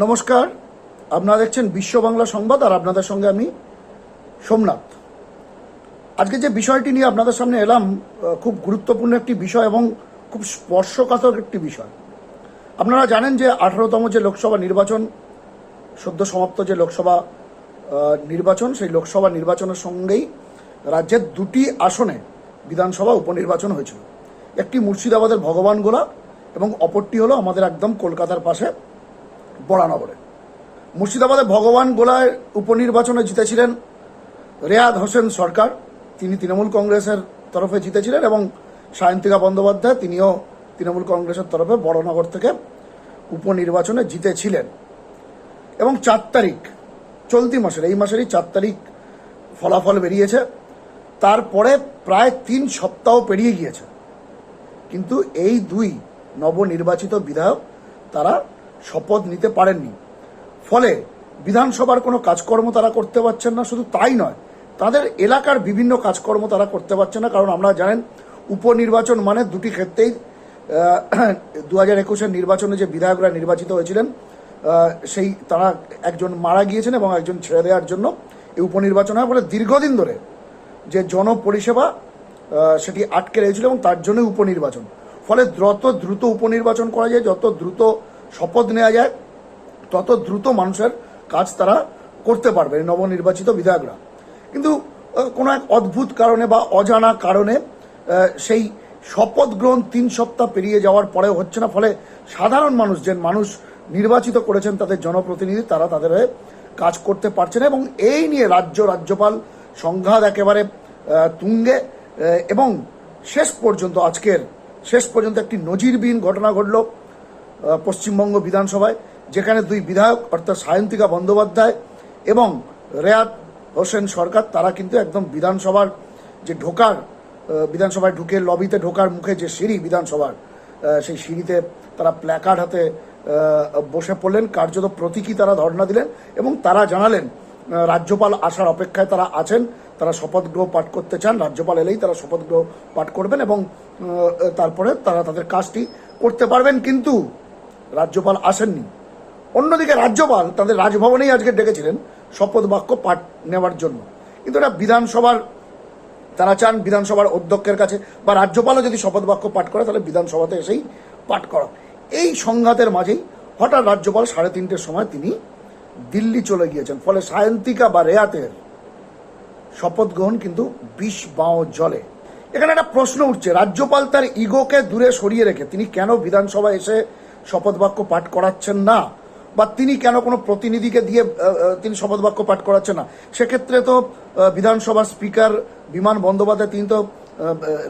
নমস্কার। আপনারা দেখছেন বিশ্ব বাংলা সংবাদ, আর আপনাদের সঙ্গে আমি সোমনাথ। আজকে যে বিষয়টি নিয়ে আপনাদের সামনে এলাম খুব গুরুত্বপূর্ণ একটি বিষয় এবং খুব স্পর্শকাতর একটি বিষয়। আপনারা জানেন যে আঠারোতম যে লোকসভা নির্বাচন, সদ্য সমাপ্ত যে লোকসভা নির্বাচন, সেই লোকসভা নির্বাচনের সঙ্গেই রাজ্যের দুটি আসনে বিধানসভা উপনির্বাচন হয়েছিল। একটি মুর্শিদাবাদের ভগবানগোলা এবং অপরটি হলো আমাদের একদম কলকাতার পাশে বরানগরে মুর্শিদাবাদে ভগবান গোলায় উপনির্বাচনে জিতেছিলেন রেয়াদ হোসেন সরকার। তিনি তৃণমূল কংগ্রেসের তরফে জিতেছিলেন এবং সায়ন্তিকা বন্দ্যোপাধ্যায় তিনিও তৃণমূল কংগ্রেসের তরফে বড়নগর থেকে উপনির্বাচনে জিতেছিলেন। এবং চার তারিখ, চলতি মাসের, এই মাসেরই চার তারিখ ফলাফল বেরিয়েছে। তারপরে প্রায় তিন সপ্তাহ পেরিয়ে গিয়েছে। কিন্তু এই দুই নবনির্বাচিত বিধায়ক, তারা শপথ নিতে পারেননি। ফলে বিধানসভার কোনো কাজকর্ম তারা করতে পারছেন না, শুধু তাই নয়, তাদের এলাকার বিভিন্ন কাজকর্ম তারা করতে পারছে না, কারণ আমরা জানেন উপনির্বাচন মানে দুটি ক্ষেত্রেই দু হাজার একুশের নির্বাচনে যে বিধায়করা নির্বাচিত হয়েছিলেন সেই তারা একজন মারা গিয়েছেন এবং একজন ছেড়ে দেওয়ার জন্য এই উপনির্বাচন হয়। বলে দীর্ঘদিন ধরে যে জনপরিষেবা সেটি আটকে রয়েছিল এবং তার জন্য উপনির্বাচন। ফলে যত দ্রুত উপনির্বাচন করা যায়, যত দ্রুত শপথ নেওয়া যায়, তত দ্রুত মানুষের কাজ তারা করতে পারবে নবনির্বাচিত বিধায়করা। কিন্তু কোনো এক অদ্ভুত কারণে বা অজানা কারণে সেই শপথ গ্রহণ তিন সপ্তাহ পেরিয়ে যাওয়ার পরেও হচ্ছে না, ফলে সাধারণ মানুষ, যে মানুষ নির্বাচিত করেছেন তাদের জনপ্রতিনিধি, তারা তাদের হয়ে কাজ করতে পারছে না, এবং এই নিয়ে রাজ্য, রাজ্যপাল সংঘাত একেবারে তুঙ্গে এবং শেষ পর্যন্ত, আজকের শেষ পর্যন্ত একটি নজিরবিহীন ঘটনা ঘটল। পশ্চিমবঙ্গ বিধানসভায়, যেখানে দুই বিধায়ক, অর্থাৎ সায়ন্তিকা বন্দ্যোপাধ্যায় এবং রেয়াত হোসেন সরকার, তারা কিন্তু একদম বিধানসভার যে ঢোকার বিধানসভায় ঢুকে লবিতে ঢোকার মুখে যে সিঁড়ি বিধানসভার সেই সিঁড়িতে তারা প্ল্যাকার্ড হাতে বসে পড়লেন। কার্যত প্রতীকী তারা ধর্ণা দিলেন এবং তারা জানালেন রাজ্যপাল আসার অপেক্ষায় তারা আছেন, তারা শপথ গ্রহ পাঠ করতে চান, রাজ্যপাল এলেই তারা শপথ গ্রহ পাঠ করবেন এবং তারপরে তারা তাদের কাজটি করতে পারবেন। কিন্তু রাজ্যপাল আসেননি। অন্যদিকে রাজ্যপাল তাদের রাজভবনেই আজকে ডেকেছিলেন শপথ বাক্য পাঠ নেওয়ার জন্য। কিন্তু এটা বিধানসভার, তারা চান বিধানসভার অধ্যক্ষের কাছে বা রাজ্যপালও যদি শপথ বাক্য পাঠ করে তাহলে বিধানসভাতে এসেই পাঠ করা এই সংঘাতের মাঝেই হঠাৎ রাজ্যপাল সাড়ে তিনটের সময় তিনি দিল্লি চলে গিয়েছেন। ফলে সায়ন্তিকা বা রেয়াতের শপথ গ্রহণ কিন্তু বিষ বাঁও জলে। এখানে একটা প্রশ্ন উঠছে। রাজ্যপাল তার ইগোকে দূরে সরিয়ে রেখে তিনি কেন বিধানসভায় এসে শপথ বাক্য পাঠ করাচ্ছেন না, বা তিনি কেন কোনো প্রতিনিধিকে দিয়ে তিনি শপথ বাক্য পাঠ করাচ্ছেন না? সেক্ষেত্রে তো বিধানসভার স্পিকার বিমান বন্দ্যোপাধ্যায়, তিনি তো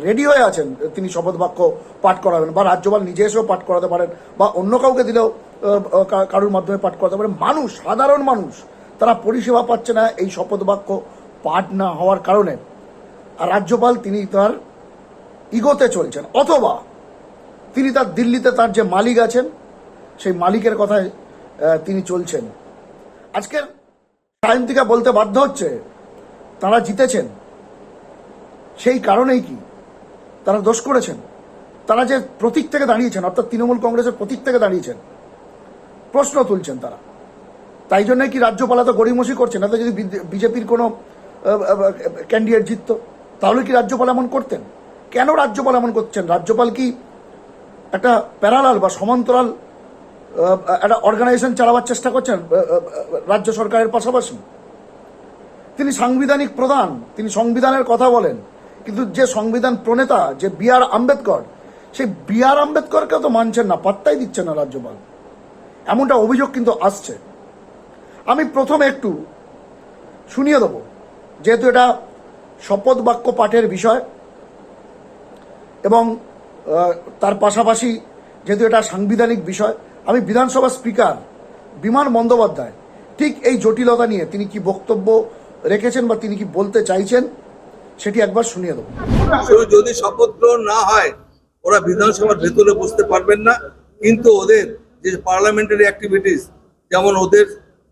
রেডি হয়ে আছেন, তিনি শপথ বাক্য পাঠ করাবেন, বা রাজ্যপাল নিজে এসেও পাঠ করাতে পারেন, বা অন্য কাউকে দিলেও কারোর মাধ্যমে পাঠ করাতে পারেন। মানুষ, সাধারণ মানুষ, তারা পরিষেবা পাচ্ছে না এই শপথ বাক্য পাঠ না হওয়ার কারণে। আর রাজ্যপাল, তিনি তার ইগোতে চলছেন, অথবা তিনি তার দিল্লিতে তার যে মালিক আছেন, সেই মালিকের কথায় তিনি চলছেন। আজকের সায়ন্তিকা বলতে বাধ্য হচ্ছে, তারা জিতেছেন। সেই কারণেই কি? তারা দোষ করেছেন। তারা যে প্রতীক থেকে দাঁড়িয়েছেন, অর্থাৎ তৃণমূল কংগ্রেসের প্রতীক থেকে দাঁড়িয়েছেন, প্রশ্ন তুলছেন তারা। তাই জন্য কি রাজ্যপাল এত গড়িমসি করছেন? এত যদি বিজেপির কোনো ক্যান্ডিডেট জিতত, তাহলে কি রাজ্যপাল এমন করতেন? কেন রাজ্যপাল এমন করছেন? রাজ্যপাল কি একটা প্যারালাল বা সমান্তরাল একটা অর্গানাইজেশন চালাবার চেষ্টা করছেন রাজ্য সরকারের পাশাপাশি। তিনি সাংবিধানিক প্রধান, তিনি সংবিধানের কথা বলেন, কিন্তু যে সংবিধান প্রণেতা, যে বি আর আম্বেদকর, সেই বি আর আম্বেদকরকেও তো মানছেন না, পাত্তাই দিচ্ছেন না রাজ্যপাল। এমনটা অভিযোগ কিন্তু আসছে। আমি প্রথমে একটু শুনিয়ে দেবো, যেহেতু এটা শপথ বাক্য পাঠের বিষয়, এবং তার পাশাপাশি যেহেতু এটা সাংবিধানিক বিষয়, আমি বিধানসভা স্পিকার বিমান বন্দ্যোপাধ্যায়, ঠিক এই জটিলতা নিয়ে তিনি কি বক্তব্য রেখেছেন বা তিনি কি বলতে চাইছেন, সেটি একবার শুনিয়ে দেবো। যদি শপথ গ্রহণ না হয়, ওরা বিধানসভার ভেতরে বসতে পারবেন না। কিন্তু ওদের যে পার্লামেন্টারি অ্যাক্টিভিটিস যেমন ওদের,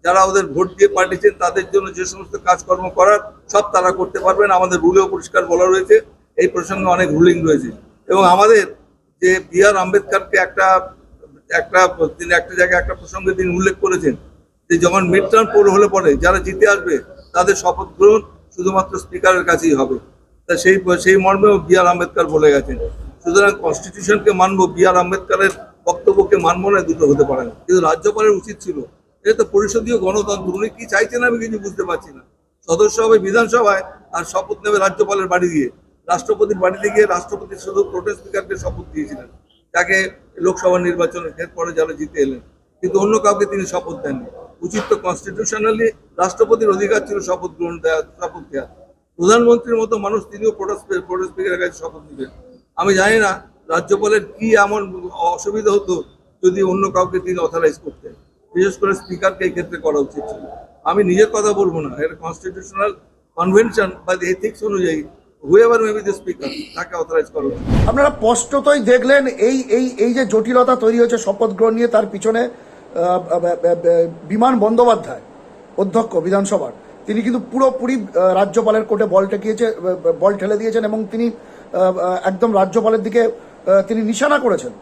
যারা ওদের ভোট দিয়ে পাঠিয়েছেন, তাদের জন্য যে সমস্ত কাজকর্ম করার, সব তারা করতে পারবেন। আমাদের রুলেও পরিষ্কার বলা রয়েছে। এই প্রসঙ্গে অনেক রুলিং রয়েছে। এবং আমাদের যে বি আর আম্বেদকরকে একটা একটা তিনি একটা জায়গায় একটা প্রসঙ্গে তিনি উল্লেখ করেছেন যে যখন মিড টার্ম পোল হলে পরে যারা জিতে আসবে তাদের শপথ গ্রহণ শুধুমাত্র স্পিকারের কাছেই হবে। তা সেই সেই মর্মেও বি আর আম্বেদকার বলে গেছেন। সুতরাং কনস্টিটিউশনকে মানবো, বি আর আম্বেদকারের বক্তব্যকে মানবো না দুটো হতে পারে না। কিন্তু রাজ্যপালের উচিত ছিল। এটা তো পরিষদীয় গণতন্ত্র, উনি কি চাইছেন আমি কিছু বুঝতে পারছি না। সদস্য হবে বিধানসভায়, আর শপথ নেবে রাজ্যপালের বাড়ি দিয়ে রাষ্ট্রপতির বাড়িতে গিয়ে রাষ্ট্রপতি শুধু প্রোটেস্ট স্পিকারকে শপথ দিয়েছিলেন। তাকে লোকসভা নির্বাচনের পরে যারা জিতে এলেন। কিন্তু অন্য কাউকে তিনি শপথ দেননি। উচিত তো কনস্টিটিউশনালি রাষ্ট্রপতির অধিকার ছিল শপথ গ্রহণ দেওয়া শপথ দেওয়া প্রধানমন্ত্রীর মতো মানুষ তিনিও প্রোটেস্ট প্রোটেস্ট স্পিকারের কাছে শপথ নেবেন আমি জানি না রাজ্যপালের কি এমন অসুবিধা হতো যদি অন্য কাউকে তিনি অথরাইজ করতেন। বিশেষ করে স্পিকারকে এই ক্ষেত্রে করা উচিত ছিল। আমি নিজের কথা বলব না। এটা কনস্টিটিউশনাল কনভেনশন বা এথিক্স অনুযায়ী আপনারা স্পষ্টতই দেখলেন এই এই এই যে জটিলতা তৈরি হয়েছে শপথ গ্রহণ নিয়ে তার পিছনে বিমান বন্দ্যোপাধ্যায়, অধ্যক্ষ বিধানসভার। তিনি কিন্তু পুরোপুরি রাজ্যপালের কোর্টে বল টেকিয়েছে বল ঠেলে দিয়েছেন এবং তিনি একদম রাজ্যপালের দিকে তিনি নিশানা করেছেন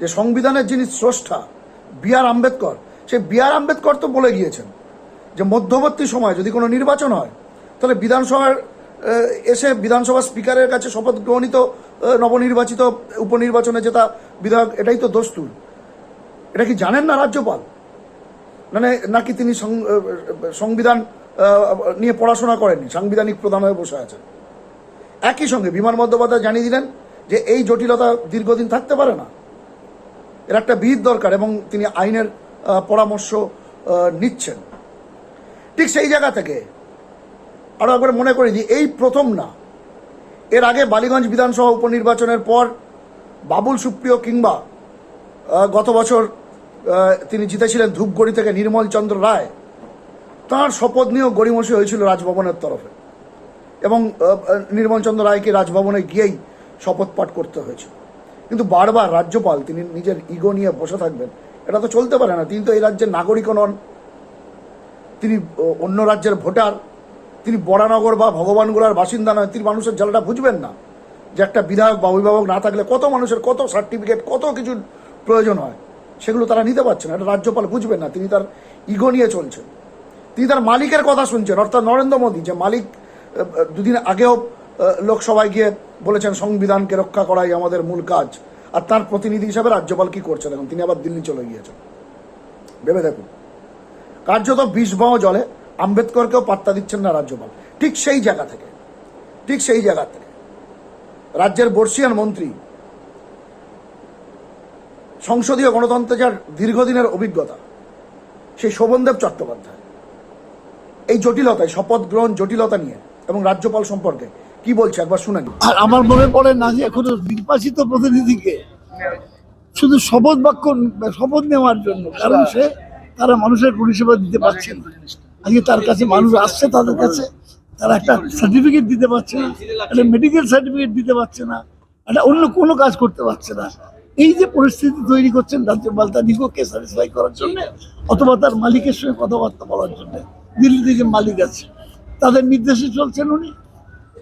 যে সংবিধানের যিনি স্রষ্টা বি আর আম্বেদকর সেই বি আর আম্বেদকর তো বলে গিয়েছেন যে মধ্যবর্তী সময় যদি কোনো নির্বাচন হয়, তাহলে বিধানসভার এসে বিধানসভা স্পিকারের কাছে শপথ গ্রহণিত নবনির্বাচিত উপনির্বাচনে জেতা বিধায়ক, এটাই তো দস্তুর এটা কি জানেন না রাজ্যপাল? মানে নাকি তিনি সংবিধান নিয়ে পড়াশোনা করেননি, সাংবিধানিক প্রধান হয়ে বসে আছেন? একই সঙ্গে বিমান বন্দ্যোপাধ্যায় জানিয়ে দিলেন যে এই জটিলতা দীর্ঘদিন থাকতে পারে না। এর একটা বিহিত দরকার এবং তিনি আইনের পরামর্শ নিচ্ছেন। ঠিক সেই জায়গা থেকে আরও একবার মনে করি যে এই প্রথম না। এর আগে বালিগঞ্জ বিধানসভা উপনির্বাচনের পর বাবুল সুপ্রিয় কিংবা গত বছর তিনি জিতেছিলেন ধূপগড়ি থেকে নির্মল চন্দ্র রায়। তাঁর শপথ নিয়েও গড়িমসি হয়েছিল রাজভবনের তরফে। এবং আহ, আহ, নির্মল চন্দ্র রায়কে রাজভবনে গিয়েই শপথ পাঠ করতে হয়েছিল। কিন্তু বারবার রাজ্যপাল তিনি নিজের ইগো নিয়ে বসে থাকবেন এটা তো চলতে পারে না। তিনি তো এই রাজ্যের নাগরিকও নন। তিনি অন্য রাজ্যের ভোটার। তিনি বড়ানগর বা ভগবানগোলার বাসিন্দা নয়, তিনি মানুষের জ্বালাটা বুঝবেন না যে একটা বিধায়ক বা অভিভাবক না থাকলে কত মানুষের কত সার্টিফিকেট কত কিছু প্রয়োজন হয়, সেগুলো তারা নিতে পারছে না। রাজ্যপাল বুঝবেন না, তিনি তার ইগো নিয়ে চলছেন। তিনি তার মালিকের কথা শুনছেন, অর্থাৎ নরেন্দ্র মোদী, যে মালিক দুদিন আগেও লোকসভায় গিয়ে বলেছেন, সংবিধানকে রক্ষা করাই আমাদের মূল কাজ। আর তার প্রতিনিধি হিসাবে রাজ্যপাল কি করছেন? এখন তিনি আবার দিল্লি চলে গিয়েছেন। ভেবে দেখুন। কার্যত বিষ বাও জলে আম্বেদকরকেও পাত্তা দিচ্ছেন না রাজ্যপাল। ঠিক সেই জায়গা থেকে। ঠিক সেই জায়গা থেকে। রাজ্যের বর্ষিয়ান মন্ত্রী সংসদীয় গণতন্ত্রে যার দীর্ঘদিনের অভিজ্ঞতা সেই শোভনদেব চট্টোপাধ্যায়। এই জটিলতায় শপথ গ্রহণ জটিলতা নিয়ে এবং রাজ্যপাল সম্পর্কে কি বলছে একবার শুনে আর আমার মনে পড়ে না যে এখনও নির্বাচিত প্রতিনিধিকে শুধু শপথ বাক্য শপথ নেওয়ার জন্য কারণ সে তারা মানুষের পরিষেবা দিতে পারছে না। আজকে তার কাছে মানুষ আসছে তাদের কাছে, তারা একটা সার্টিফিকেট দিতে পারছে না, একটা মেডিকেল সার্টিফিকেট দিতে পারছে না, একটা অন্য কোনো কাজ করতে পারছে না। এই যে পরিস্থিতি তৈরি করছেন রাজ্যপাল, তার নিগোকে স্যাটিসফাই করার জন্য অথবা তার মালিকের সঙ্গে কথাবার্তা বলার জন্য, দিল্লিতে যে মালিক আছে, তাদের নির্দেশে চলছেন উনি।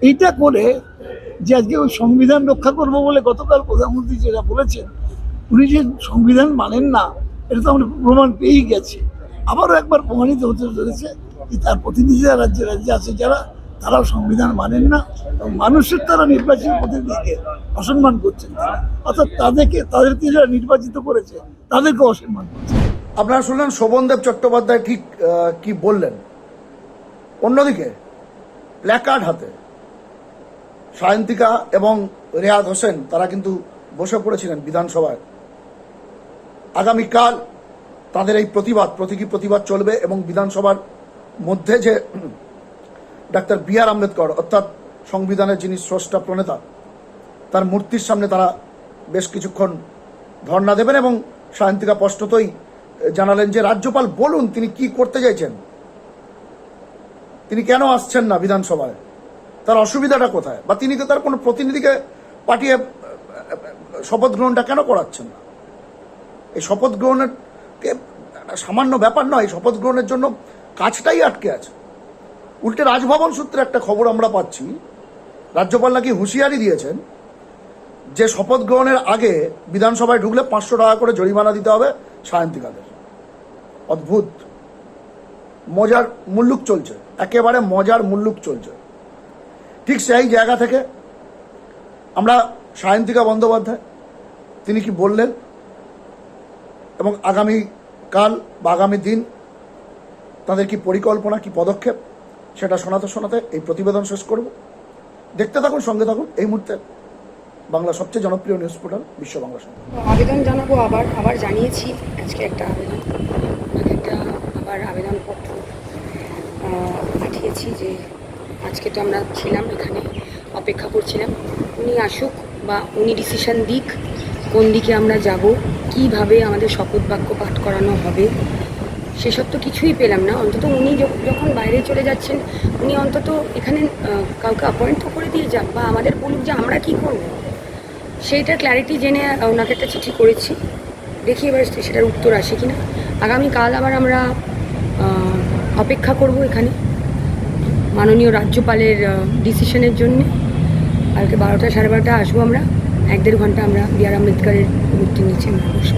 এইটা করে যে আজকে ওই সংবিধান রক্ষা করব বলে গতকাল প্রধানমন্ত্রী যেটা বলেছেন, উনি যে সংবিধান মানেন না, এটা তো আমরা প্রমাণ পেয়েই গেছি। আবারও একবার প্রমাণিত হতে চলেছে যে তার প্রতিনিধিরা রাজ্যে রাজ্যে আছে যারা, তারাও সংবিধান মানেন না এবং মানুষের তারা নির্বাচিত প্রতিনিধিকে অসম্মান করছেন। অর্থাৎ তাদেরকে তাদেরকে যারা নির্বাচিত করেছে, তাদেরকে অসম্মান করছে। আপনারা শুনলেন শোভনদেব চট্টোপাধ্যায় ঠিক কি বললেন? অন্যদিকে, প্ল্যাকার্ড হাতে, সায়ন্তিকা এবং রেয়াদ হোসেন, তারা কিন্তু বসে পড়েছিলেন বিধানসভায়। আগামীকাল তাদের এই প্রতিবাদ, প্রতীকী প্রতিবাদ চলবে এবং বিধানসভার মধ্যে যে ডাক্তার বি আর আম্বেদকর, অর্থাৎ সংবিধানের যিনি স্রষ্টা প্রণেতা, তার মূর্তির সামনে তারা বেশ কিছুক্ষণ ধর্ণা দেবেন এবং সায়ন্তিকা স্পষ্টতই জানালেন যে, রাজ্যপাল, বলুন তিনি কি করতে চাইছেন? তিনি কেন আসছেন না বিধানসভায়? তার অসুবিধাটা কোথায়? বা তিনি তো তার কোনো প্রতিনিধিকে পাঠিয়ে শপথ গ্রহণটা কেন করাচ্ছেন না? এই শপথ গ্রহণের সামান্য ব্যাপার নয়, শপথ গ্রহণের জন্য কাজটাই আটকে আছে। উল্টে রাজভবন সূত্রে একটা খবর আমরা পাচ্ছি, রাজ্যপাল নাকি হুঁশিয়ারি দিয়েছেন যে শপথ গ্রহণের আগে বিধানসভায় ঢুকলে পাঁচশো টাকা করে জরিমানা দিতে হবে সায়ন্তিকাদের। অদ্ভুত। মজার মুল্লুক চলছে, একেবারে মজার মুল্লুক চলছে। ঠিক সেই জায়গা থেকে আমরা সায়ন্তিকা বন্দ্যোপাধ্যায়, তিনি কি বললেন? এবং আগামী কাল বা আগামী দিন তাদের কি পরিকল্পনা, কি পদক্ষেপ, সেটা শোনাতে শোনাতে এই প্রতিবেদন শেষ করব। দেখতে থাকুন, সঙ্গে থাকুন এই মুহূর্তে বাংলা সবচেয়ে জনপ্রিয় নিউজ পোর্টাল, বিশ্ব বাংলা সংবাদ। আবেদন জানাব, আবার আবার জানিয়েছি, আজকে একটা আবেদন, একটা আবার আবেদনপত্র পাঠিয়েছি যে আজকে তো আমরা ছিলাম এখানে, অপেক্ষা করছিলাম। উনি আসুক বা উনি ডিসিশন দিক, কোন দিকে আমরা যাব কীভাবে আমাদের শপথ বাক্য পাঠ করানো হবে সেসব তো কিছুই পেলাম না। অন্তত উনি যখন বাইরে চলে যাচ্ছেন, উনি অন্তত এখানে কাউকে অ্যাপয়েন্ট তো করে দিয়ে যাক, বা আমাদের বলুক যে আমরা কি করব। সেইটার ক্ল্যারিটি জেনে ওনাকে একটা চিঠি করেছি। দেখি এবার সেটার উত্তর আসে কিনা। আগামীকাল আবার আমরা অপেক্ষা করব এখানে, মাননীয় রাজ্যপালের ডিসিশনের জন্য। কালকে বারোটা সাড়ে বারোটা আসব আমরা। এক দেড় ঘণ্টা আমরা বি আর আম্বেদকারের মূর্তির নিচে মানুষ